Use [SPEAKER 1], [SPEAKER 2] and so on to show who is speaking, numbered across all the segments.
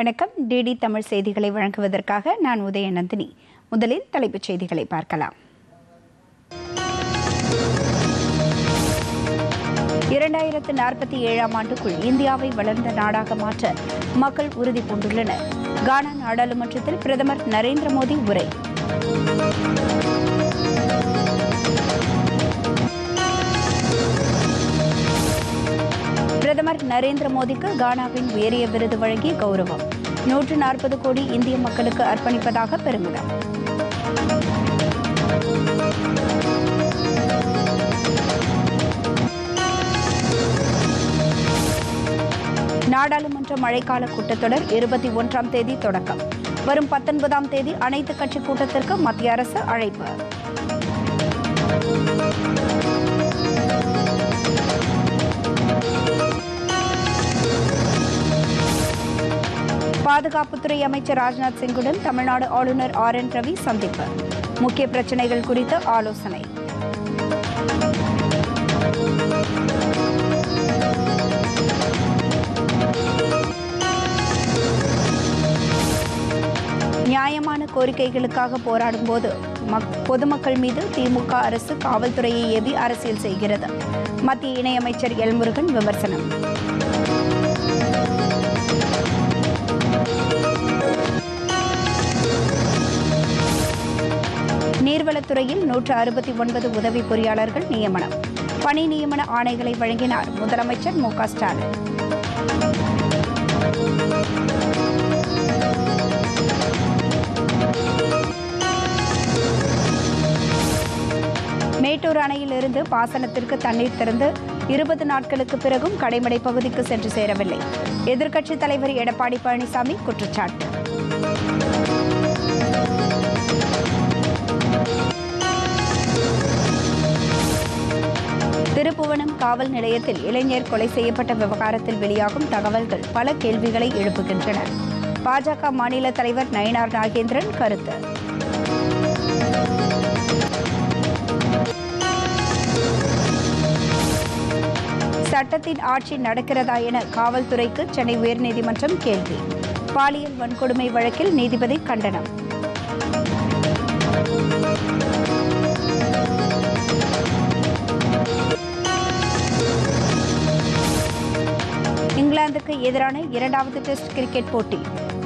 [SPEAKER 1] வணக்கம் டிடி தமிழ் செய்திகளை வழங்குவதற்காக நான் உதயநந்தினி முதலில் தலைப்புச் செய்திகளை பார்க்கலாம் இரண்டாயிரத்து நாற்பத்தி ஏழாம் ஆண்டுக்குள் இந்தியாவை வளர்ந்த நாடாக மாற்ற மக்கள் உறுதி பூண்டுள்ளனர் கானா நாடாளுமன்றத்தில் பிரதமர் நரேந்திர மோடி உரை பிரதமர் நரேந்திர மோடிக்கு கானாவின் உயரிய விருது வழங்கி கௌரவம் நூற்று நாற்பது கோடி இந்திய மக்களுக்கு அர்ப்பணிப்பதாக பெருமிதம் நாடாளுமன்ற மழைக்கால கூட்டத்தொடர் இருபத்தி ஒன்றாம் தேதி தொடக்கம் வரும் பத்தொன்பதாம் தேதி அனைத்து கட்சி கூட்டத்திற்கு மத்திய அரசு அழைப்பு பாதுகாப்புத்துறை அமைச்சர் ராஜ்நாத் சிங்குடன் தமிழ்நாடு ஆளுநர் ஆர் என் ரவி சந்திப்பு முக்கிய பிரச்சினைகள் குறித்து ஆலோசனை நியாயமான கோரிக்கைகளுக்காக போராடும் போது பொதுமக்கள் மீது திமுக அரசு காவல்துறையை ஏவி அரசியல் செய்கிறது மத்திய இணையமைச்சர் எல்முருகன் விமர்சனம் காவல்துறையில் நூற்று அறுபத்தி ஒன்பது உதவி பொறியாளர்கள் நியமனம் பணி நியமன ஆணைகளை வழங்கினார் முதலமைச்சர் மு ஸ்டாலின் மேட்டூர் அணையிலிருந்து பாசனத்திற்கு தண்ணீர் திறந்து இருபது நாட்களுக்கு பிறகும் கடைமடை பகுதிக்கு சென்று சேரவில்லை எதிர்க்கட்சித் தலைவர் எடப்பாடி பழனிசாமி குற்றச்சாட்டு காவல் நிலையத்தில் இளைஞர் கொலை செய்யப்பட்ட விவகாரத்தில் வெளியாகும் தகவல்கள் பல கேள்விகளை எழுப்புகின்றன பாஜக மாநில தலைவர் நயினார் நாகேந்திரன் கருத்து சட்டத்தின் ஆட்சி நடக்கிறதா என காவல்துறைக்கு சென்னை உயர்நீதிமன்றம் கேள்வி பாலியல் வன்கொடுமை வழக்கில் நீதிபதி கண்டனம் இங்கிலாந்துக்கு எதிரான இரண்டாவது டெஸ்ட் கிரிக்கெட் போட்டி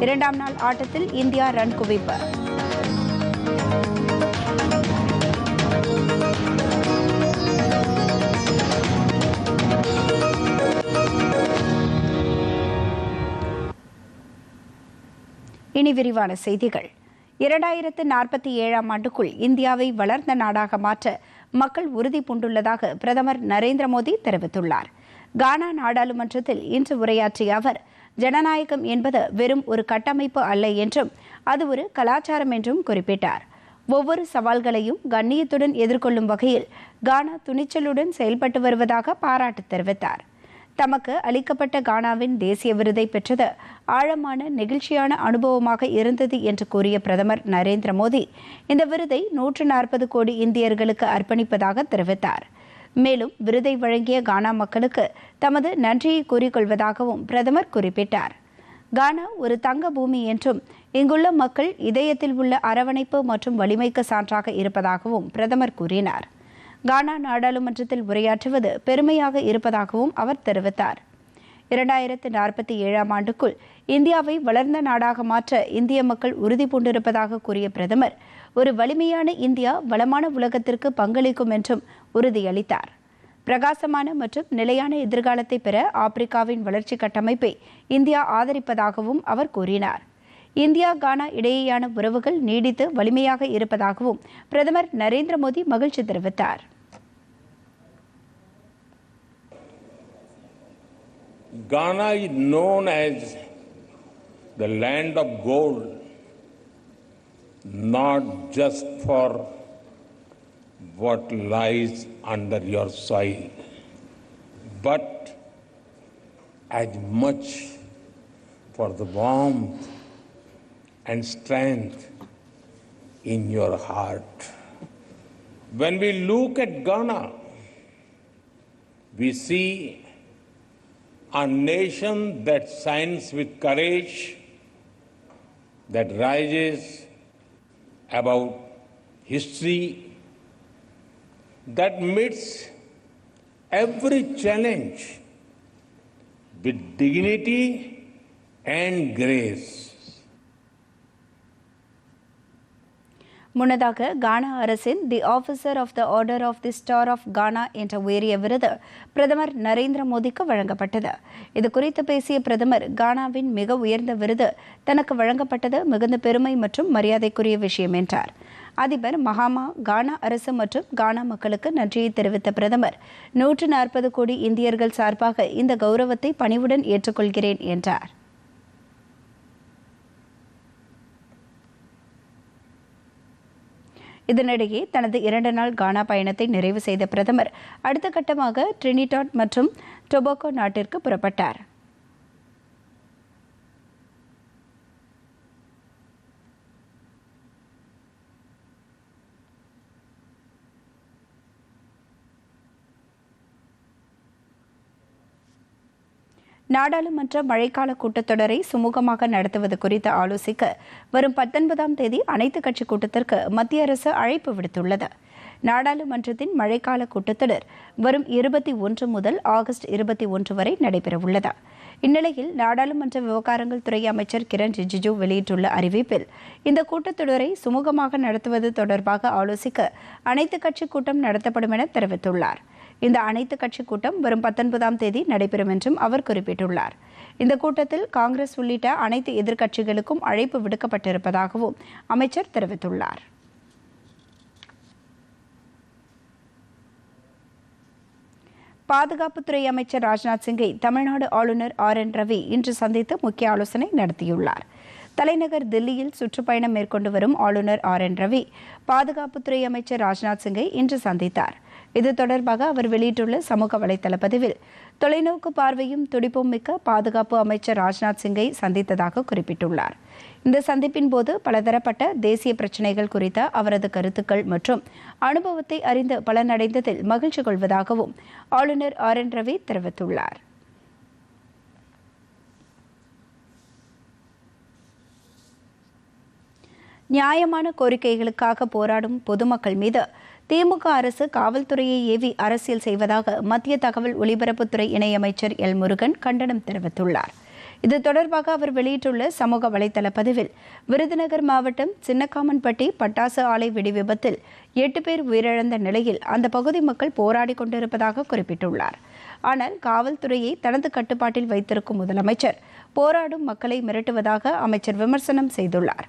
[SPEAKER 1] இரண்டாம் நாள் ஆட்டத்தில் இந்தியா ரன் குவிப்பு இனி விரிவான செய்திகள் இரண்டாயிரத்து நாற்பத்தி ஏழாம் ஆண்டுக்குள் இந்தியாவை வளர்ந்த நாடாக மாற்ற மக்கள் உறுதி பூண்டுள்ளதாக பிரதமர் நரேந்திர மோடி தெரிவித்துள்ளார் கானா நாடாளுமன்றத்தில் இன்று உரையாற்றிய அவர் ஜனநாயகம் என்பது வெறும் ஒரு கட்டமைப்பு அல்ல என்றும் அது ஒரு கலாச்சாரம் என்றும் குறிப்பிட்டார் ஒவ்வொரு சவால்களையும் கண்ணியத்துடன் எதிர்கொள்ளும் வகையில் கானா துணிச்சலுடன் செயல்பட்டு வருவதாக பாராட்டு தெரிவித்தார் தமக்கு அளிக்கப்பட்ட கானாவின் தேசிய விருதை பெற்றது ஆழமான நெகிழ்ச்சியான அனுபவமாக இருந்தது என்று கூறிய பிரதமர் நரேந்திர மோடி இந்த விருதை நூற்று நாற்பது கோடி இந்தியர்களுக்கு அர்ப்பணிப்பதாக தெரிவித்தார் மேலும் விருதை வழங்கிய கானா மக்களுக்கு தமது நன்றியை கூறிக்கொள்வதாகவும் பிரதமர் குறிப்பிட்டார் கானா ஒரு தங்க பூமி என்றும் இங்குள்ள மக்கள் இதயத்தில் உள்ள அரவணைப்பு மற்றும் வலிமைக்கு சான்றாக இருப்பதாகவும் பிரதமர் கூறினார் கானா நாடாளுமன்றத்தில் உரையாற்றுவது பெருமையாக இருப்பதாகவும் அவர் தெரிவித்தார் இரண்டாயிரத்து நாற்பத்தி ஏழாம் ஆண்டுக்குள் இந்தியாவை வளர்ந்த நாடாக மாற்ற இந்திய மக்கள் உறுதி பூண்டிருப்பதாக கூறிய பிரதமர் ஒரு வலிமையான இந்தியா வளமான உலகத்திற்கு பங்களிக்கும் என்றும் உறுதியளித்தார் பிரகாசமான மற்றும் நிலையான எதிர்காலத்தை பெற ஆப்பிரிக்காவின் வளர்ச்சி கட்டமைப்பை இந்தியா ஆதரிப்பதாகவும் அவர் கூறினார் இந்தியா கானா இடையேயான உறவுகள் நீடித்து வலிமையாக இருப்பதாகவும் பிரதமர் நரேந்திர மோடி மகிழ்ச்சி தெரிவித்தார்
[SPEAKER 2] Ghana is known as the land of gold. not just for what lies under your soil, but as much for the warmth and strength in your heart. When we look at Ghana, we see a nation that shines with courage, that rises about history that meets every challenge with dignity and grace. முன்னதாக Ghana அரசின் the officer of the order of the star of Ghana என்ற உயரிய விருது பிரதமர் நரேந்திர மோடிக்கு வழங்கப்பட்டது இது குறித்து பேசிய பிரதமர் கானாவின் மிக உயர்ந்த விருது தனக்கு வழங்கப்பட்டது மிகுந்த பெருமை மற்றும் மரியாதைக்குரிய விஷயம் என்றார் அதிபர் மகாமா கானா அரசு மற்றும் கானா மக்களுக்கு நன்றியை தெரிவித்த பிரதமர் நூற்று நாற்பது கோடி இந்தியர்கள் சார்பாக இந்த கௌரவத்தை பணிவுடன் ஏற்றுக்கொள்கிறேன் என்றார் இதனிடையே தனது இரண்டு நாள் கானா பயணத்தை நிறைவு செய்த பிரதமர் அடுத்த கட்டமாக ட்ரினிடாட் மற்றும் டொபோகோ நாட்டிற்கு புறப்பட்டார் நாடாளுமன்ற மழைக்கால கூட்டத்தொடரை சுமூகமாக நடத்துவது குறித்து ஆலோசிக்க வரும் பத்தொன்பதாம் தேதி அனைத்துக் கட்சி கூட்டத்திற்கு மத்திய அரசு அழைப்பு விடுத்துள்ளது நாடாளுமன்றத்தின் மழைக்கால கூட்டத்தொடர் வரும் இருபத்தி ஒன்று முதல் ஆகஸ்ட் இருபத்தி ஒன்று வரை நடைபெறவுள்ளது இந்நிலையில் நாடாளுமன்ற விவகாரங்கள் துறை அமைச்சர் கிரண் ரிஜிஜு வெளியிட்டுள்ள அறிவிப்பில் இந்த கூட்டத்தொடரை சுமூகமாக நடத்துவது தொடர்பாக ஆலோசிக்க அனைத்துக் கட்சி கூட்டம் நடத்தப்படும் என தெரிவித்துள்ளார் இந்த அனைத்து கட்சி கூட்டம் வரும் பத்தொன்பதாம் தேதி நடைபெறும் என்றும் அவர் குறிப்பிட்டுள்ளார் இந்த கூட்டத்தில் காங்கிரஸ் உள்ளிட்ட அனைத்து எதிர்க்கட்சிகளுக்கும் அழைப்பு விடுக்கப்பட்டிருப்பதாகவும் அமைச்சர் தெரிவித்துள்ளார் பாதுகாப்புத்துறை அமைச்சர் ராஜ்நாத் சிங்கை தமிழ்நாடு ஆளுநர் ஆர் என் ரவி இன்று சந்தித்து முக்கிய ஆலோசனை நடத்தியுள்ளார் தலைநகர் தில்லியில் சுற்றுப்பயணம் மேற்கொண்டு வரும் ஆளுநர் ஆர் என் ரவி பாதுகாப்புத்துறை அமைச்சர் ராஜ்நாத் சிங்கை இன்று சந்தித்தார் இது தொடர்பாக அவர் வெளியிட்டுள்ள சமூக வலைதள பதிவில் தொலைநோக்கு பார்வையும் துடிப்பும் மிக்க பாதுகாப்பு அமைச்சர் ராஜ்நாத் சிங்கை சந்தித்ததாக குறிப்பிட்டுள்ளார் இந்த சந்திப்பின் போது பலதரப்பட்ட தேசிய பிரச்சினைகள் குறித்த அவரது கருத்துக்கள் மற்றும் அனுபவத்தை அறிந்து பலனடைந்ததில் மகிழ்ச்சி கொள்வதாகவும் ஆளுநர் ஆர் என் ரவி தெரிவித்துள்ளார் நியாயமான கோரிக்கைகளுக்காக போராடும் பொதுமக்கள் மீது திமுக அரசு காவல்துறையை ஏவி அரசியல் செய்வதாக மத்திய தகவல் ஒலிபரப்புத்துறை இணையமைச்சர் எல் முருகன் கண்டனம் தெரிவித்துள்ளார் இது தொடர்பாக அவர் வெளியிட்டுள்ள சமூக வலைதள பதிவில் விருதுநகர் மாவட்டம் சின்னக்காமன்பட்டி பட்டாசு ஆலை வெடி விபத்தில் எட்டு பேர் உயிரிழந்த நிலையில் அந்த பகுதி மக்கள் போராடி கொண்டிருப்பதாக குறிப்பிட்டுள்ளார் ஆனால் காவல்துறையை தனது கட்டுப்பாட்டில் வைத்திருக்கும் முதலமைச்சர் போராடும் மக்களை மிரட்டுவதாக அமைச்சர் விமர்சனம் செய்துள்ளார்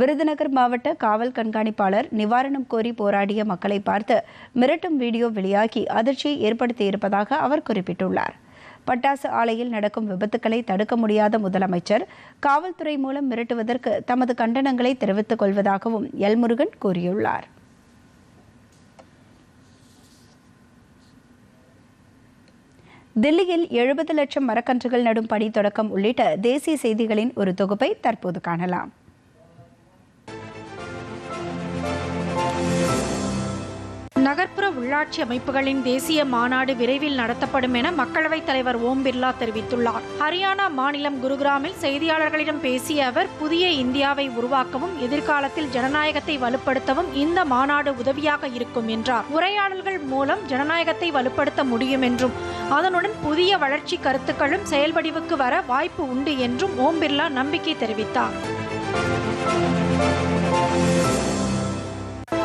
[SPEAKER 2] விருதுநகர் மாவட்ட காவல் கண்காணிப்பாளர் நிவாரணம் கோரி போராடிய மக்களை பார்த்து மிரட்டும் வீடியோ வெளியாகி அதிர்ச்சியை ஏற்படுத்தியிருப்பதாக அவர் குறிப்பிட்டுள்ளார் பட்டாசு ஆலையில் நடக்கும் விபத்துக்களை தடுக்க முடியாத முதலமைச்சர் காவல்துறை மூலம் மிரட்டுவதற்கு தமது கண்டனங்களை தெரிவித்துக் கொள்வதாகவும் எல்முருகன் கூறியுள்ளார் தில்லியில் எழுபது லட்சம் மரக்கன்றுகள் நடும் பணி தொடக்கம் உள்ளிட்ட தேசிய செய்திகளின் ஒரு தொகுப்பை தற்போது காணலாம் நகர்ப்புற உள்ளாட்சி அமைப்புகளின் தேசிய மாநாடு விரைவில் நடத்தப்படும் என மக்களவைத் தலைவர் ஓம் பிர்லா தெரிவித்துள்ளார் ஹரியானா மாநிலம் குருகிராமில் செய்தியாளர்களிடம் பேசிய அவர் புதிய இந்தியாவை உருவாக்கவும் எதிர்காலத்தில் ஜனநாயகத்தை வலுப்படுத்தவும் இந்த மாநாடு உதவியாக இருக்கும் என்றார் உரையாடல்கள் மூலம் ஜனநாயகத்தை வலுப்படுத்த முடியும் என்றும் அதனுடன் புதிய வளர்ச்சி கருத்துக்களும் செயல்படிவுக்கு வர வாய்ப்பு உண்டு என்றும் ஓம் பிர்லா நம்பிக்கை தெரிவித்தார்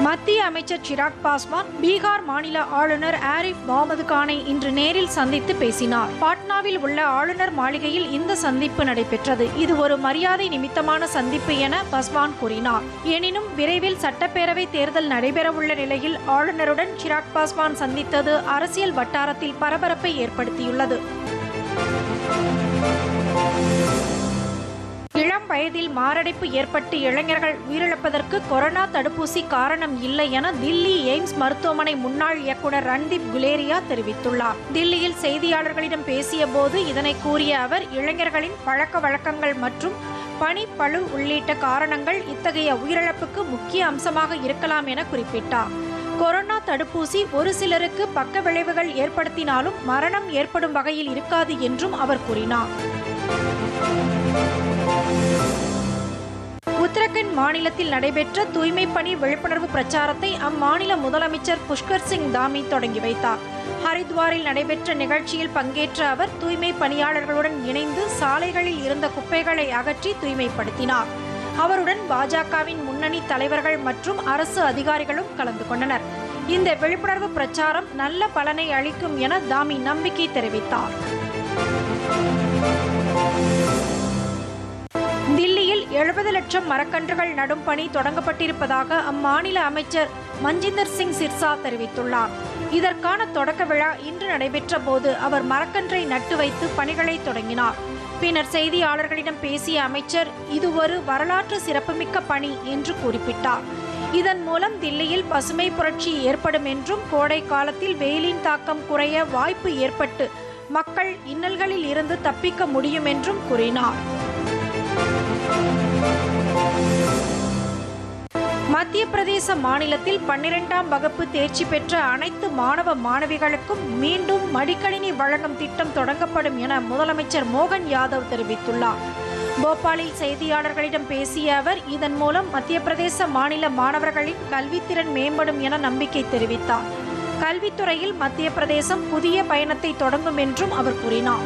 [SPEAKER 2] மத்திய அமைச்சர் சிராக் பாஸ்வான் பீகார் மாநில ஆளுநர் ஆரிஃப் முகமது கானை இன்று நேரில் சந்தித்து பேசினார் பாட்னாவில் உள்ள ஆளுநர் மாளிகையில் இந்த சந்திப்பு நடைபெற்றது இது ஒரு மரியாதை நிமித்தமான சந்திப்பு என பாஸ்வான் கூறினார் எனினும் விரைவில் சட்டப்பேரவை தேர்தல் நடைபெறவுள்ள நிலையில் ஆளுநருடன் சிராக் பாஸ்வான் சந்தித்தது அரசியல் வட்டாரத்தில் பரபரப்பை ஏற்படுத்தியுள்ளது வயதில் மாரடைப்பு ஏற்பட்டு இளைஞர்கள் உயிரிழப்பதற்கு கொரோனா தடுப்பூசி காரணம் இல்லை என தில்லி எய்ம்ஸ் மருத்துவமனை முன்னாள் இயக்குநர் ரன்தீப் குலேரியா தெரிவித்துள்ளார் தில்லியில் செய்தியாளர்களிடம் பேசிய போது இதனை கூறிய அவர் இளைஞர்களின் பழக்க வழக்கங்கள் மற்றும் பனி பழு உள்ளிட்ட காரணங்கள் இத்தகைய உயிரிழப்புக்கு முக்கிய அம்சமாக இருக்கலாம் என குறிப்பிட்டார் கொரோனா தடுப்பூசி ஒரு சிலருக்கு பக்க விளைவுகள் ஏற்படுத்தினாலும் மரணம் ஏற்படும் வகையில் இருக்காது என்றும் அவர் கூறினார் உத்தரகண்ட் மாநிலத்தில் நடைபெற்ற தூய்மை பணி விழிப்புணர்வு பிரச்சாரத்தை அம்மாநில முதலமைச்சர் புஷ்கர் சிங் தாமி தொடங்கி வைத்தார் ஹரித்வாரில் நடைபெற்ற நிகழ்ச்சியில் பங்கேற்ற அவர் தூய்மை பணியாளர்களுடன் இணைந்து சாலைகளில் இருந்த குப்பைகளை அகற்றி தூய்மைப்படுத்தினார் அவருடன் பாஜகவின் முன்னணி தலைவர்கள் மற்றும் அரசு அதிகாரிகளும் கலந்து கொண்டனர் இந்த விழிப்புணர்வு பிரச்சாரம் நல்ல பலனை அளிக்கும் என தாமி நம்பிக்கை தெரிவித்தார் தில்லியில் எழுபது லட்சம் மரக்கன்றுகள் நடும் பணி தொடங்கப்பட்டிருப்பதாக அம்மாநில அமைச்சர் மஞ்சிந்தர் சிங் சிர்சா தெரிவித்துள்ளார் இதற்கான தொடக்க விழா இன்று நடைபெற்ற போது அவர் மரக்கன்றை நட்டு வைத்து பணிகளை தொடங்கினார் பின்னர் செய்தியாளர்களிடம் பேசிய அமைச்சர் இது ஒரு வரலாற்று சிறப்புமிக்க பணி என்று குறிப்பிட்டார் இதன் மூலம் தில்லியில் பசுமை புரட்சி ஏற்படும் என்றும் கோடை காலத்தில் வெயிலின் தாக்கம் குறைய வாய்ப்பு ஏற்பட்டு மக்கள் இன்னல்களில் இருந்து தப்பிக்க முடியும் என்றும் கூறினார் மத்திய பிரதேச மாநிலத்தில் பன்னிரெண்டாம் வகுப்பு தேர்ச்சி பெற்ற அனைத்து மாணவ மாணவிகளுக்கும் மீண்டும் மடிக்கணினி வழங்கும் திட்டம் தொடங்கப்படும் என முதலமைச்சர் மோகன் யாதவ் தெரிவித்துள்ளார் போபாலில் செய்தியாளர்களிடம் பேசிய அவர் இதன் மூலம் மத்திய பிரதேச மாநில மாணவர்களின் கல்வித்திறன் மேம்படும் என நம்பிக்கை தெரிவித்தார் கல்வித்துறையில் மத்திய பிரதேசம் புதிய பயணத்தை தொடங்கும் என்றும் அவர் கூறினார்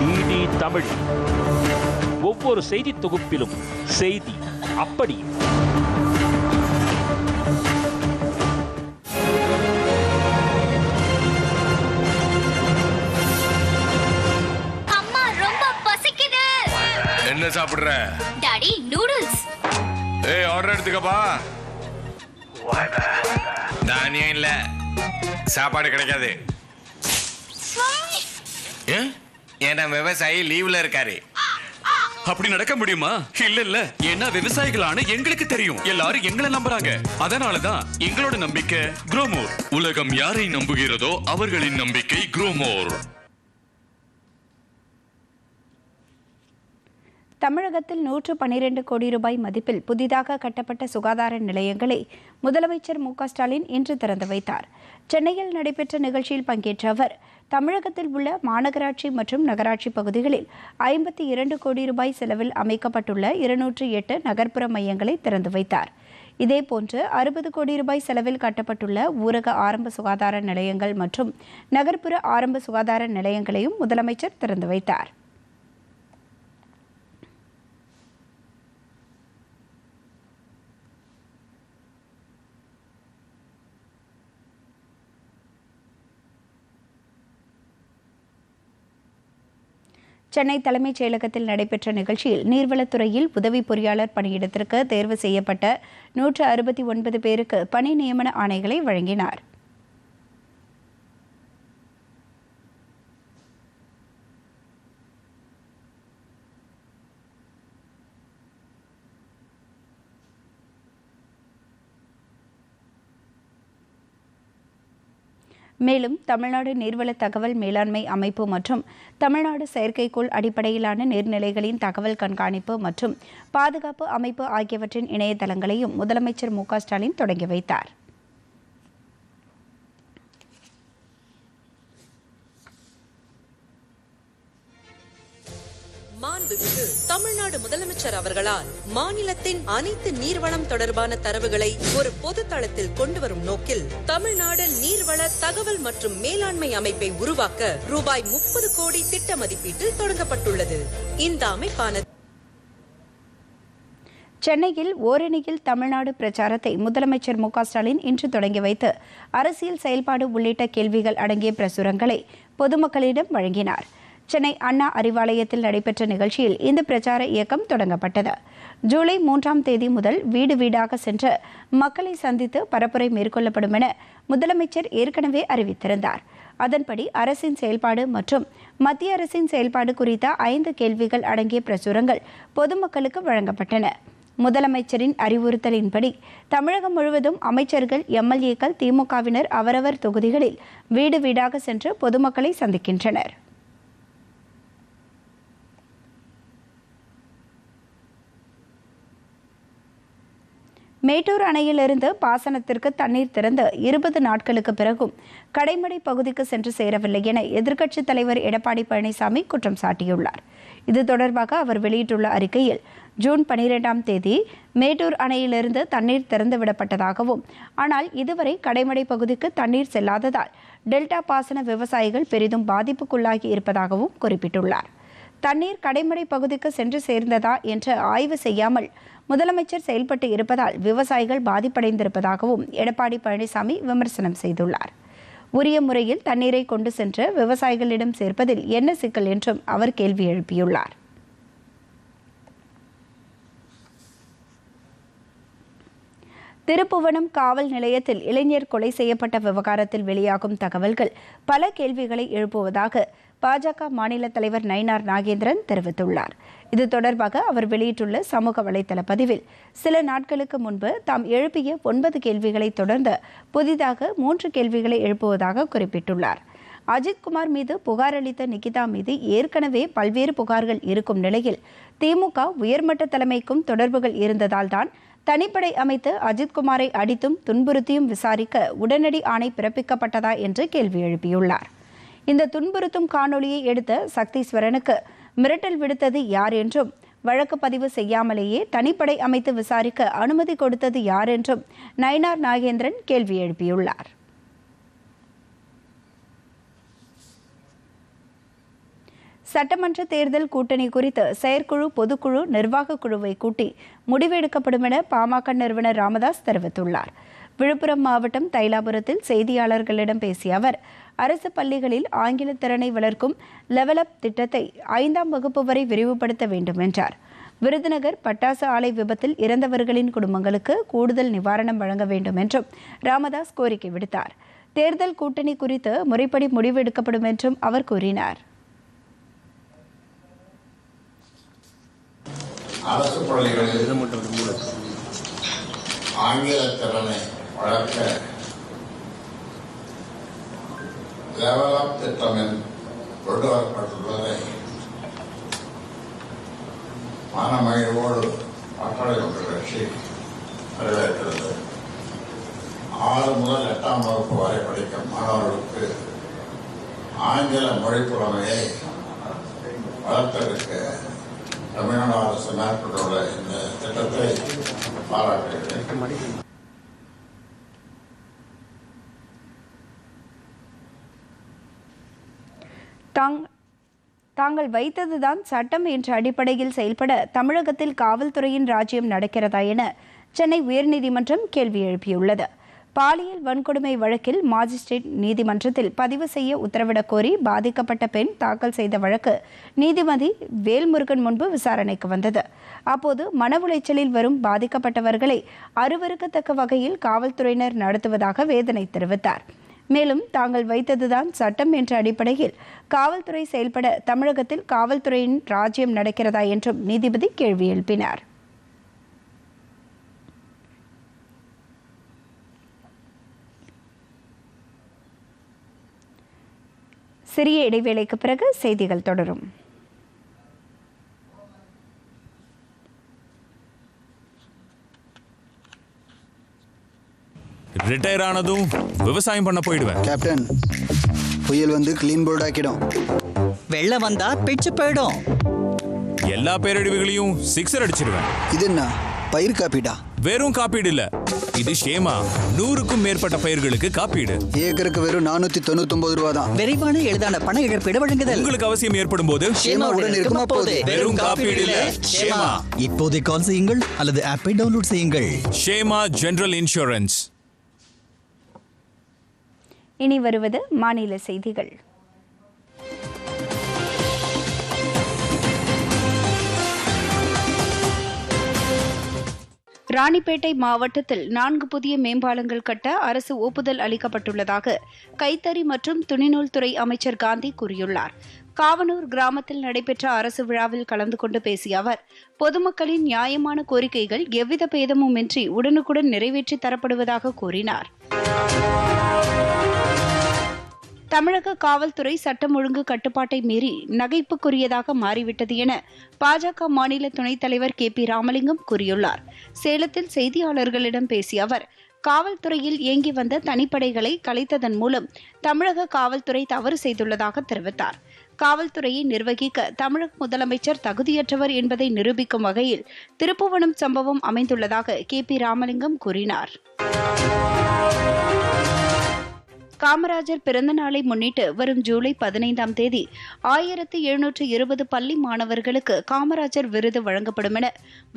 [SPEAKER 2] டிடி தமிழ் ஒவ்வொரு செய்தி தொகுப்பிலும் செய்தி அப்படி என்ன சாப்பிடுற டாடி நூடுல்ஸ் ஏய் ஆர்டர் எடுத்துக்கப்பா தானியம் இல்ல சாப்பாடு கிடைக்காது ஏன் ஏன்னா விவசாயி லீவ்ல இருக்காரு அப்படி நடக்க முடியுமா இல்ல இல்ல ஏன்னா விவசாயிகளான எங்களுக்கு தெரியும் எல்லாரும் எங்களை நம்புறாங்க அதனாலதான் எங்களோட நம்பிக்கை குரோமோர் உலகம் யாரை நம்புகிறதோ அவர்களின் நம்பிக்கை குரோமோர் தமிழகத்தில் நூற்று பனிரெண்டு கோடி ரூபாய் மதிப்பில் புதிதாக கட்டப்பட்ட சுகாதார நிலையங்களை முதலமைச்சர் மு ஸ்டாலின் இன்று திறந்து வைத்தார் சென்னையில் நடைபெற்ற நிகழ்ச்சியில் பங்கேற்ற அவர் தமிழகத்தில் உள்ள மாநகராட்சி மற்றும் நகராட்சி பகுதிகளில் ஐம்பத்தி இரண்டு கோடி ரூபாய் செலவில் அமைக்கப்பட்டுள்ள இருநூற்றி எட்டு நகர்ப்புற மையங்களை திறந்து வைத்தார் இதேபோன்று அறுபது கோடி ரூபாய் செலவில் கட்டப்பட்டுள்ள ஊரக ஆரம்ப சுகாதார நிலையங்கள் மற்றும் நகர்ப்புற ஆரம்ப சுகாதார நிலையங்களையும் முதலமைச்சர் திறந்து வைத்தார் சென்னை தலைமைச் செயலகத்தில் நடைபெற்ற நிகழ்ச்சியில் நீர்வளத்துறையில் உதவி பொறியாளர் பணியிடத்திற்கு தேர்வு செய்யப்பட்ட நூற்று அறுபத்தி ஒன்பது பேருக்கு பணி நியமன ஆணைகளை வழங்கினார் மேலும் தமிழ்நாடு நீர்வள தகவல் மேலாண்மை அமைப்பு மற்றும் தமிழ்நாடு செயற்கைக்கோள் அடிப்படையிலான நீர்நிலைகளின் தகவல் கண்காணிப்பு மற்றும் பாதுகாப்பு அமைப்பு ஆகியவற்றின் இணையதளங்களையும் முதலமைச்சர் மு ஸ்டாலின் தொடங்கி வைத்தார் வான் தமிழ்நாடு முதலமைச்சர் அவர்களால் மாநிலத்தின் அனைத்து நீர்வளம் தொடர்பான தரவுகளை ஒரு பொது தளத்தில் கொண்டு வரும் நோக்கில் தமிழ்நாடு நீர்வள தகவல் மற்றும் மேலாண்மை அமைப்பை உருவாக்க ரூபாய் முப்பது கோடி திட்ட மதிப்பீட்டில் தொடங்கப்பட்டுள்ளது இந்த அமைப்பானது சென்னையில் ஓரணியில் தமிழ்நாடு பிரச்சாரத்தை முதலமைச்சர் மு ஸ்டாலின் இன்று தொடங்கி வைத்து அரசியல் செயல்பாடு உள்ளிட்ட கேள்விகள் அடங்கிய பிரசுரங்களை பொதுமக்களிடம் வழங்கினார் சென்னை அண்ணா அறிவாலயத்தில் நடைபெற்ற நிகழ்ச்சியில் இந்த பிரச்சார இயக்கம் தொடங்கப்பட்டது ஜூலை மூன்றாம் தேதி முதல் வீடு வீடாக சென்று மக்களை சந்தித்து பரப்புரை மேற்கொள்ளப்படும் என முதலமைச்சர் ஏற்கனவே அறிவித்திருந்தார் அதன்படி அரசின் செயல்பாடு மற்றும் மத்திய அரசின் செயல்பாடு குறித்த ஐந்து கேள்விகள் அடங்கிய பிரசுரங்கள் பொதுமக்களுக்கு வழங்கப்பட்டன முதலமைச்சரின் அறிவுறுத்தலின்படி தமிழகம் முழுவதும் அமைச்சர்கள் எம்எல்ஏக்கள் திமுகவினர் அவரவர் தொகுதிகளில் வீடு வீடாக சென்று பொதுமக்களை சந்திக்கின்றனர் மேட்டூர் அணையிலிருந்து பாசனத்திற்கு தண்ணீர் திறந்து இருபது நாட்களுக்கு பிறகும் கடைமடை பகுதிக்கு சென்று சேரவில்லை என எதிர்க்கட்சித் தலைவர் எடப்பாடி பழனிசாமி குற்றம் சாட்டியுள்ளார் இது தொடர்பாக அவர் வெளியிட்டுள்ள அறிக்கையில் ஜூன் பனிரெண்டாம் தேதி மேட்டூர் அணையிலிருந்து தண்ணீர் திறந்துவிடப்பட்டதாகவும் ஆனால் இதுவரை கடைமடை பகுதிக்கு தண்ணீர் செல்லாததால் டெல்டா பாசன விவசாயிகள் பெரிதும் பாதிப்புக்குள்ளாகி இருப்பதாகவும் குறிப்பிட்டுள்ளார் தண்ணீர் கடைமடை பகுதிக்கு சென்று சேர்ந்ததா என்று ஆய்வு செய்யாமல் முதலமைச்சர் செயல்பட்டு இருப்பதால் விவசாயிகள் பாதிப்படைந்திருப்பதாகவும் எடப்பாடி பழனிசாமி விமர்சனம் செய்துள்ளார் உரிய முறையில் தண்ணீரை கொண்டு சென்று விவசாயிகளிடம் சேர்ப்பதில் என்ன சிக்கல் என்றும் அவர் கேள்வி எழுப்பியுள்ளார் திருப்புவனம் காவல் நிலையத்தில் இளைஞர் கொலை செய்யப்பட்ட விவகாரத்தில் வெளியாகும் தகவல்கள் பல கேள்விகளை எழுப்புவதாக பாஜக மாநில தலைவர் நயினார் நாகேந்திரன் தெரிவித்துள்ளார் இது தொடர்பாக அவர் வெளியிட்டுள்ள சமூக வலைதள பதிவில் சில நாட்களுக்கு முன்பு தாம் எழுப்பிய ஒன்பது கேள்விகளை தொடர்ந்து புதிதாக மூன்று கேள்விகளை எழுப்புவதாக குறிப்பிட்டுள்ளார் அஜித்குமார் மீது புகார் அளித்த நிகிதா மீது ஏற்கனவே பல்வேறு புகார்கள் இருக்கும் நிலையில் திமுக உயர்மட்ட தலைமைக்கும் தொடர்புகள் இருந்ததால்தான் தனிப்படை அமைத்து அஜித்குமாரை அடித்தும் துன்புறுத்தியும் விசாரிக்க உடனடி ஆணை பிறப்பிக்கப்பட்டதா என்று கேள்வி எழுப்பியுள்ளார் இந்த துன்புறுத்தும் காணொலியை எடுத்த சக்தீஸ்வரனுக்கு மிரட்டல் விடுத்தது யார் என்றும் வழக்கு பதிவு செய்யாமலேயே தனிப்படை அமைத்து விசாரிக்க அனுமதி கொடுத்தது யார் என்றும் நயனார் நாகேந்திரன் கேள்வி எழுப்பியுள்ளார் சட்டமன்ற தேர்தல் கூட்டணி குறித்து செயற்குழு பொதுக்குழு நிர்வாகக் குழுவை கூட்டி முடிவெடுக்கப்படும் என பாமக நிறுவனர் ராமதாஸ் தெரிவித்துள்ளார் விழுப்புரம் மாவட்டம் தைலாபுரத்தில் செய்தியாளர்களிடம் பேசிய அவர் அரசு பள்ளிகளில் ஆங்கில திறனை வளர்க்கும் லெவலப் திட்டத்தை ஐந்தாம் வகுப்பு வரை விரிவுபடுத்த வேண்டும் என்றார் விருதுநகர் பட்டாசு ஆலை விபத்தில் இறந்தவர்களின் குடும்பங்களுக்கு கூடுதல் நிவாரணம் வழங்க வேண்டும் என்றும் ராமதாஸ் கோரிக்கை விடுத்தார் தேர்தல் கூட்டணி குறித்து முறைப்படி முடிவு எடுக்கப்படும் என்றும் அவர் கூறினார் அரசு பள்ளிகளில் ஆங்கில திறனை வளர்க்க லெவலப் திட்டம் கொண்டு வரப்பட்டுள்ளதை மனமகிழ்வோடு மக்கள் கட்சி வரவேற்கிறது ஆறு முதல் எட்டாம் வகுப்பு வரை படிக்கும் மாணவர்களுக்கு ஆங்கில மொழி புலமையை வளர்த்தெடுக்க தமிழ்நாடு அரசு மேற்கொண்டுள்ள இந்த திட்டத்தை பாராட்டுகிறேன் தாங்கள் வைத்ததுதான் சட்டம் என்ற அடிப்படையில் செயல்பட தமிழகத்தில் காவல்துறையின் ராஜ்யம் நடக்கிறதா என சென்னை உயர்நீதிமன்றம் கேள்வி எழுப்பியுள்ளது பாலியல் வன்கொடுமை வழக்கில் மாஜிஸ்ட்ரேட் நீதிமன்றத்தில் பதிவு செய்ய உத்தரவிடக் கோரி பாதிக்கப்பட்ட பெண் தாக்கல் செய்த வழக்கு நீதிபதி வேல்முருகன் முன்பு விசாரணைக்கு வந்தது அப்போது மன உளைச்சலில் வரும் பாதிக்கப்பட்டவர்களை அருவருக்கத்தக்க வகையில் காவல்துறையினர் நடத்துவதாக வேதனை தெரிவித்தார் மேலும் தாங்கள் வைத்ததுதான் சட்டம் என்ற அடிப்படையில் காவல்துறை செயல்பட தமிழகத்தில் காவல்துறையின் ராஜ்யம் நடக்கிறதா என்றும் நீதிபதி கேள்வி எழுப்பினார் சிறிய இடைவேளைக்கு பிறகு செய்திகள் தொடரும் ரிட்டையர் ஆனதும் விவசாயம் பண்ண போயிடுவேன் கேப்டன் புயல் வந்து கிளீன் போர்ட் ஆக்கிடும் வெள்ளம் வந்தா பிச்சு போயிடும் எல்லா பேரழிவுகளையும் சிக்ஸர் அடிச்சிருவேன் இது என்ன பயிர் காப்பீடா வெறும் காப்பீடு இல்ல இது ஷேமா நூறுக்கும் மேற்பட்ட பயிர்களுக்கு காப்பீடு ஏக்கருக்கு வெறும் நானூத்தி தொண்ணூத்தி ஒன்பது ரூபா தான் விரைவான எளிதான பண இழப்பீடு வழங்குதல் உங்களுக்கு அவசியம் ஏற்படும் போது ஷேமா உடன் வெறும் காப்பீடு இல்ல ஷேமா இப்போதே கால் செய்யுங்கள் அல்லது ஆப்பை டவுன்லோட் செய்யுங்கள் ஷேமா ஜெனரல் இன்சூரன்ஸ் இனி வருவது மாநில செய்திகள் ராணிப்பேட்டை மாவட்டத்தில் நான்கு புதிய மேம்பாலங்கள் கட்ட அரசு ஒப்புதல் அளிக்கப்பட்டுள்ளதாக கைத்தறி மற்றும் துணிநூல் துறை அமைச்சர் காந்தி கூறியுள்ளார் காவனூர் கிராமத்தில் நடைபெற்ற அரசு விழாவில் கலந்து கொண்டு பேசிய அவர் பொதுமக்களின் நியாயமான கோரிக்கைகள் எவ்வித பேதமுமின்றி உடனுக்குடன் நிறைவேற்றி தரப்படுவதாக கூறினார் தமிழக காவல்துறை சட்டம் ஒழுங்கு கட்டுப்பாட்டை மீறி நகைப்புக்குரியதாக மாறிவிட்டது என பாஜக மாநில துணைத் தலைவர் கே பி ராமலிங்கம் கூறியுள்ளார் சேலத்தில் செய்தியாளர்களிடம் பேசிய அவர் காவல்துறையில் இயங்கி வந்த தனிப்படைகளை கலைத்ததன் மூலம் தமிழக காவல்துறை தவறு செய்துள்ளதாக தெரிவித்தார் காவல்துறையை நிர்வகிக்க தமிழக முதலமைச்சர் தகுதியற்றவர் என்பதை நிரூபிக்கும் வகையில் திருப்புவனம் சம்பவம் அமைந்துள்ளதாக கே பி ராமலிங்கம் கூறினார் காமராஜர் பிறந்த நாளை முன்னிட்டு வரும் ஜூலை பதினைந்தாம் தேதி ஆயிரத்தி எழுநூற்று இருபது பள்ளி மாணவர்களுக்கு காமராஜர் விருது வழங்கப்படும் என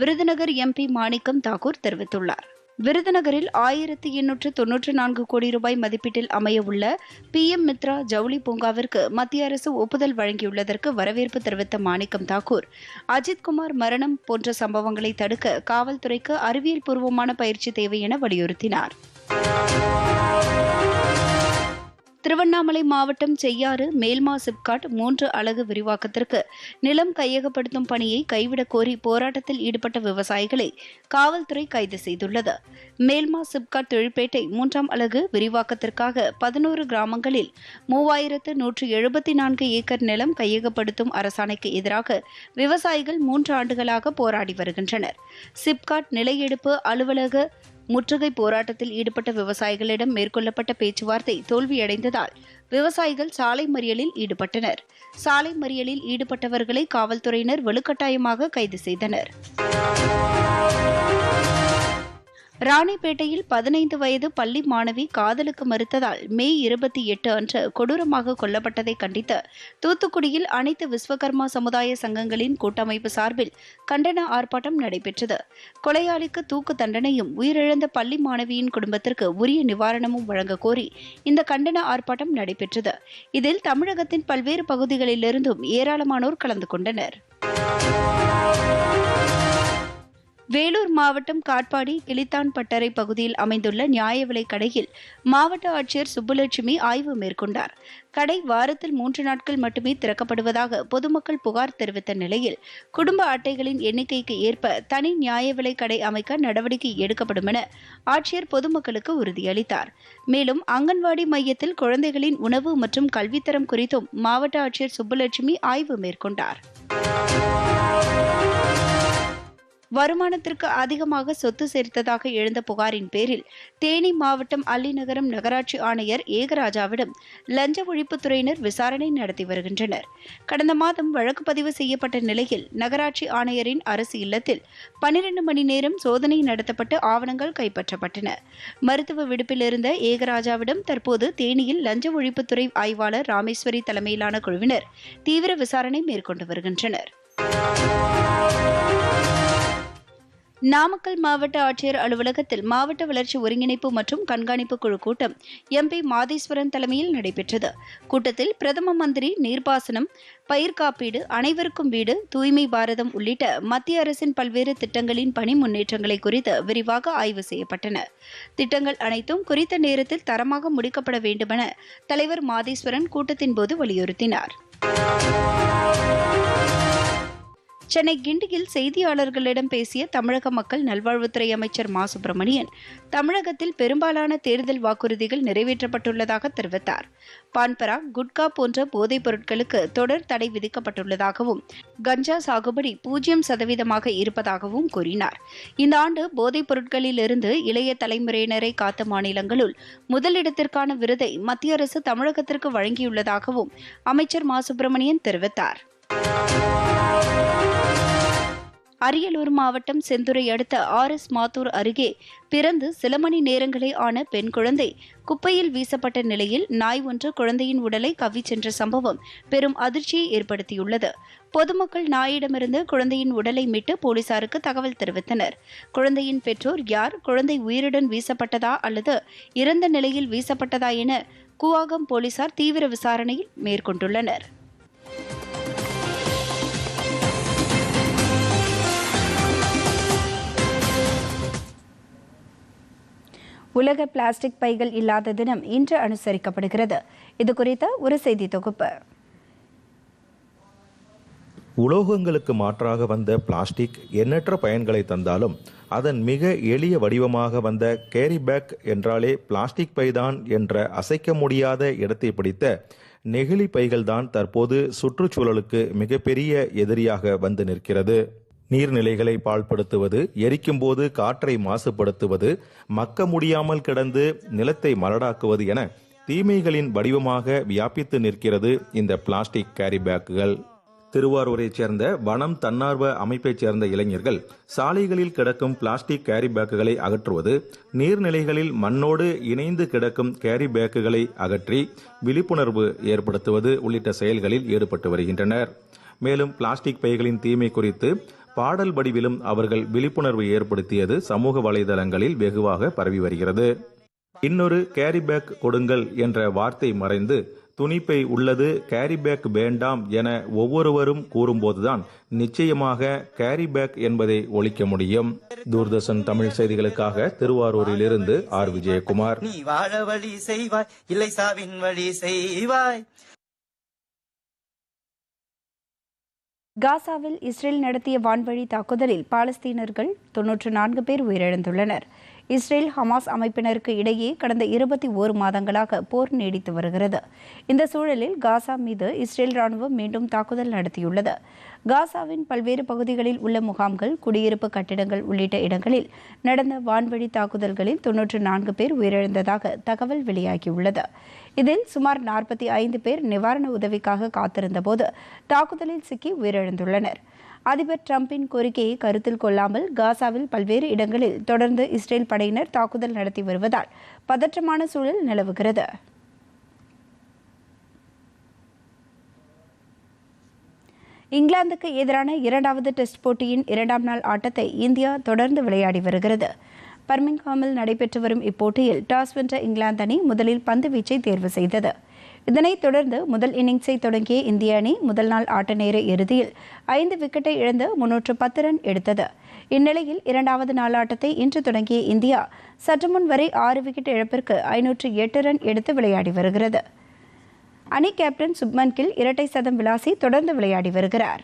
[SPEAKER 2] விருதுநகர் எம்பி மாணிக்கம் தாகூர் தெரிவித்துள்ளார் விருதுநகரில் ஆயிரத்தி எண்ணூற்று தொன்னூற்று நான்கு கோடி ரூபாய் மதிப்பீட்டில் அமையவுள்ள பி எம் மித்ரா ஜவுளி பூங்காவிற்கு மத்திய அரசு ஒப்புதல் வழங்கியுள்ளதற்கு வரவேற்பு தெரிவித்த மாணிக்கம் தாக்கூர் அஜித்குமார் மரணம் போன்ற சம்பவங்களை தடுக்க காவல்துறைக்கு அறிவியல் பூர்வமான பயிற்சி தேவை என வலியுறுத்தினார் திருவண்ணாமலை மாவட்டம் செய்யாறு மேல்மா சிப்காட் மூன்று அலகு விரிவாக்கத்திற்கு நிலம் கையகப்படுத்தும் பணியை கைவிடக் கோரி போராட்டத்தில் ஈடுபட்ட விவசாயிகளை காவல்துறை கைது செய்துள்ளது மேல்மா சிப்காட் தொழிற்பேட்டை மூன்றாம் அலகு விரிவாக்கத்திற்காக பதினோரு கிராமங்களில் மூவாயிரத்து நூற்று எழுபத்தி நான்கு ஏக்கர் நிலம் கையகப்படுத்தும் அரசாணைக்கு எதிராக விவசாயிகள் மூன்று ஆண்டுகளாக போராடி வருகின்றனர் சிப்காட் நிலையெடுப்பு அலுவலக முற்றுகை போராட்டத்தில் ஈடுபட்ட விவசாயிகளிடம் மேற்கொள்ளப்பட்ட பேச்சுவார்த்தை தோல்வியடைந்ததால் விவசாயிகள் சாலை மறியலில் ஈடுபட்டனர் சாலை மறியலில் ஈடுபட்டவர்களை காவல்துறையினர் வலுக்கட்டாயமாக கைது செய்தனர் ராணிப்பேட்டையில் பதினைந்து வயது பள்ளி மாணவி காதலுக்கு மறுத்ததால் மே இருபத்தி எட்டு அன்று கொடூரமாக கொல்லப்பட்டதை கண்டித்து தூத்துக்குடியில் அனைத்து விஸ்வகர்மா சமுதாய சங்கங்களின் கூட்டமைப்பு சார்பில் கண்டன ஆர்ப்பாட்டம் நடைபெற்றது கொலையாளிக்கு தூக்கு தண்டனையும் உயிரிழந்த பள்ளி மாணவியின் குடும்பத்திற்கு உரிய நிவாரணமும் வழங்க கோரி இந்த கண்டன ஆர்ப்பாட்டம் நடைபெற்றது இதில் தமிழகத்தின் பல்வேறு பகுதிகளிலிருந்தும் ஏராளமானோர் கலந்து கொண்டனர் வேலூர் மாவட்டம் காட்பாடி கிளித்தான் பட்டறை பகுதியில் அமைந்துள்ள நியாய விலை கடையில் மாவட்ட ஆட்சியர் சுப்புலட்சுமி ஆய்வு மேற்கொண்டார் கடை வாரத்தில் மூன்று நாட்கள் மட்டுமே திறக்கப்படுவதாக பொதுமக்கள் புகார் தெரிவித்த நிலையில் குடும்ப அட்டைகளின் எண்ணிக்கைக்கு ஏற்ப தனி நியாய விலை கடை அமைக்க நடவடிக்கை எடுக்கப்படும் என ஆட்சியர் பொதுமக்களுக்கு உறுதியளித்தார் மேலும் அங்கன்வாடி மையத்தில் குழந்தைகளின் உணவு மற்றும் கல்வித்தரம் குறித்தும் மாவட்ட ஆட்சியர் சுப்புலட்சுமி ஆய்வு மேற்கொண்டார் வருமானத்திற்கு அதிகமாக சொத்து சேர்த்ததாக எழுந்த புகாரின் பேரில் தேனி மாவட்டம் அல்லிநகரம் நகராட்சி ஆணையர் ஏகராஜாவிடம் லஞ்ச ஒழிப்புத்துறையினர் விசாரணை நடத்தி வருகின்றனர் கடந்த மாதம் வழக்கு பதிவு செய்யப்பட்ட நிலையில் நகராட்சி ஆணையரின் அரசு இல்லத்தில் பனிரெண்டு மணி நேரம் சோதனை நடத்தப்பட்டு ஆவணங்கள் கைப்பற்றப்பட்டன மருத்துவ விடுப்பில் இருந்த ஏகராஜாவிடம் தற்போது தேனியில் லஞ்ச ஒழிப்புத்துறை ஆய்வாளர் ராமேஸ்வரி தலைமையிலான குழுவினர் தீவிர விசாரணை மேற்கொண்டு வருகின்றனர் நாமக்கல் மாவட்ட ஆட்சியர் அலுவலகத்தில் மாவட்ட வளர்ச்சி ஒருங்கிணைப்பு மற்றும் கண்காணிப்பு குழு கூட்டம் எம்பி மாதேஸ்வரன் தலைமையில் நடைபெற்றது கூட்டத்தில் பிரதம மந்திரி நீர்ப்பாசனம் பயிர் காப்பீடு அனைவருக்கும் வீடு தூய்மை பாரதம் உள்ளிட்ட மத்திய அரசின் பல்வேறு திட்டங்களின் பணி முன்னேற்றங்களை குறித்து விரிவாக ஆய்வு செய்யப்பட்டன திட்டங்கள் அனைத்தும் குறித்த நேரத்தில் தரமாக முடிக்கப்பட வேண்டுமென தலைவர் மாதேஸ்வரன் கூட்டத்தின் போது வலியுறுத்தினார் சென்னை கிண்டியில் செய்தியாளர்களிடம் பேசிய தமிழக மக்கள் நல்வாழ்வுத்துறை அமைச்சர் மா சுப்பிரமணியன் தமிழகத்தில் பெரும்பாலான தேர்தல் வாக்குறுதிகள் நிறைவேற்றப்பட்டுள்ளதாக தெரிவித்தார் பான்பரா குட்கா போன்ற போதைப் பொருட்களுக்கு தொடர் தடை விதிக்கப்பட்டுள்ளதாகவும் கஞ்சா சாகுபடி பூஜ்ஜியம் சதவீதமாக இருப்பதாகவும் கூறினார் இந்த ஆண்டு போதைப் பொருட்களிலிருந்து இளைய தலைமுறையினரை காத்த மாநிலங்களுள் முதலிடத்திற்கான விருதை மத்திய அரசு தமிழகத்திற்கு வழங்கியுள்ளதாகவும் அமைச்சர் மா சுப்பிரமணியன் தெரிவித்தார் அரியலூர் மாவட்டம் செந்துறை அடுத்த ஆர் எஸ் மாத்தூர் அருகே பிறந்து சில மணி நேரங்களே ஆன பெண் குழந்தை குப்பையில் வீசப்பட்ட நிலையில் நாய் ஒன்று குழந்தையின் உடலை கவி சென்ற சம்பவம் பெரும் அதிர்ச்சியை ஏற்படுத்தியுள்ளது பொதுமக்கள் நாயிடமிருந்து குழந்தையின் உடலை மீட்டு போலீசாருக்கு தகவல் தெரிவித்தனர் குழந்தையின் பெற்றோர் யார் குழந்தை உயிருடன் வீசப்பட்டதா அல்லது இறந்த நிலையில் வீசப்பட்டதா என கூவாகம் போலீசார் தீவிர விசாரணையில் மேற்கொண்டுள்ளனர் உலக பிளாஸ்டிக் பைகள் இல்லாத தினம் இன்று அனுசரிக்கப்படுகிறது இது குறித்த ஒரு செய்தி தொகுப்பு உலோகங்களுக்கு மாற்றாக வந்த பிளாஸ்டிக் எண்ணற்ற பயன்களை தந்தாலும் அதன் மிக எளிய வடிவமாக வந்த கேரி பேக் என்றாலே பிளாஸ்டிக் பைதான் என்ற அசைக்க முடியாத இடத்தை பிடித்த நெகிழி பைகள்தான் தற்போது சுற்றுச்சூழலுக்கு மிகப்பெரிய எதிரியாக வந்து நிற்கிறது நீர்நிலைகளை பாழ்படுத்துவது எரிக்கும் போது காற்றை மாசுபடுத்துவது மக்க முடியாமல் கிடந்து நிலத்தை மலடாக்குவது என தீமைகளின் வடிவமாக வியாபித்து நிற்கிறது இந்த பிளாஸ்டிக் கேரி பேக்குகள் திருவாரூரைச் சேர்ந்த வனம் தன்னார்வ அமைப்பைச் சேர்ந்த இளைஞர்கள் சாலைகளில் கிடக்கும் பிளாஸ்டிக் கேரி பேக்குகளை அகற்றுவது நீர்நிலைகளில் மண்ணோடு இணைந்து கிடக்கும் கேரி பேக்குகளை அகற்றி விழிப்புணர்வு ஏற்படுத்துவது உள்ளிட்ட செயல்களில் ஈடுபட்டு வருகின்றனர் மேலும் பிளாஸ்டிக் பைகளின் தீமை குறித்து பாடல் வடிவிலும் அவர்கள் விழிப்புணர்வு ஏற்படுத்தியது சமூக வலைதளங்களில் வெகுவாக பரவி வருகிறது இன்னொரு கேரிபேக் கொடுங்கள் என்ற வார்த்தை மறைந்து துணிப்பை உள்ளது கேரிபேக் வேண்டாம் என ஒவ்வொருவரும் கூறும்போதுதான் நிச்சயமாக கேரிபேக் என்பதை ஒழிக்க முடியும் தூர்தர்ஷன் தமிழ் செய்திகளுக்காக திருவாரூரில் இருந்து ஆர் விஜயகுமார் நீ வாழ வழி செய்வாய் இல்லை சாவின் வழி செய்வாய் காசாவில் இஸ்ரேல் நடத்திய வான்வழி தாக்குதலில் பாலஸ்தீனர்கள் தொன்னூற்று நான்கு பேர் உயிரிழந்துள்ளனர் இஸ்ரேல் ஹமாஸ் அமைப்பினருக்கு இடையே கடந்த இருபத்தி ஓரு மாதங்களாக போர் நீடித்து வருகிறது இந்த சூழலில் காசா மீது இஸ்ரேல் ராணுவம் மீண்டும் தாக்குதல் நடத்தியுள்ளது காசாவின் பல்வேறு பகுதிகளில் உள்ள முகாம்கள் குடியிருப்பு கட்டிடங்கள் உள்ளிட்ட இடங்களில் நடந்த வான்வழி தாக்குதல்களில் தொன்னூற்று நான்கு பேர் உயிரிழந்ததாக தகவல் வெளியாகியுள்ளது இதில் சுமார் நாற்பத்தி ஐந்து பேர் நிவாரண உதவிக்காக காத்திருந்த போது தாக்குதலில் சிக்கி உயிரிழந்துள்ளனர் அதிபர் டிரம்பின் கோரிக்கையை கருத்தில் கொள்ளாமல் காசாவில் பல்வேறு இடங்களில் தொடர்ந்து இஸ்ரேல் படையினர் தாக்குதல் நடத்தி வருவதால் பதற்றமான சூழல் நிலவுகிறது இங்கிலாந்துக்கு எதிரான இரண்டாவது டெஸ்ட் போட்டியின் இரண்டாம் நாள் ஆட்டத்தை இந்தியா தொடர்ந்து விளையாடி வருகிறது பர்மிங்ஹாமில் நடைபெற்று வரும் இப்போட்டியில் டாஸ் வென்ற இங்கிலாந்து அணி முதலில் பந்து வீச்சை தேர்வு செய்தது இதனைத் தொடர்ந்து முதல் இன்னிங்ஸை தொடங்கிய இந்திய அணி முதல் நாள் ஆட்ட நேர இறுதியில் ஐந்து விக்கெட்டை இழந்து முன்னூற்று பத்து ரன் எடுத்தது இந்நிலையில் இரண்டாவது நாள் ஆட்டத்தை இன்று தொடங்கிய இந்தியா சற்று முன் வரை ஆறு விக்கெட் இழப்பிற்கு ஐநூற்று எட்டு ரன் எடுத்து விளையாடி வருகிறது அணி கேப்டன் சுப்மன் கில் இரட்டை சதம் விளாசி தொடர்ந்து விளையாடி வருகிறார்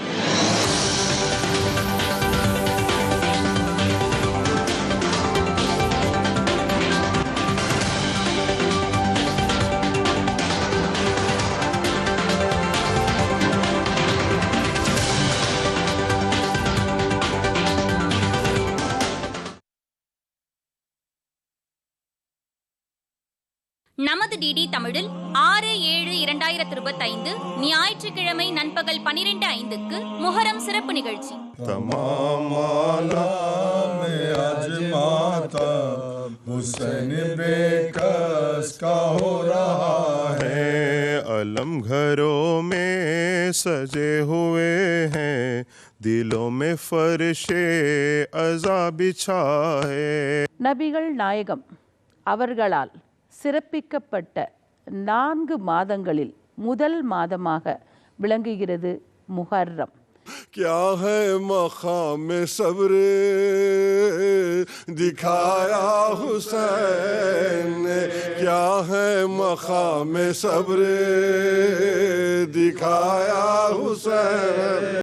[SPEAKER 2] நமது டிடி தமிழில் ஆறு ஏழு இரண்டாயிரத்தி இருபத்தைந்து ஞாயிற்றுக்கிழமை நண்பகல் பனிரெண்டு ஐந்துக்கு முகரம் சிறப்பு நிகழ்ச்சி அலம் बेकस का हो रहा है अलम நபிகள் நாயகம் அவர்களால் சிறப்பிக்கப்பட்ட நான்கு மாதங்களில் முதல் மாதமாக விளங்குகிறது முகர்ரம் क्या है मकाम सब्र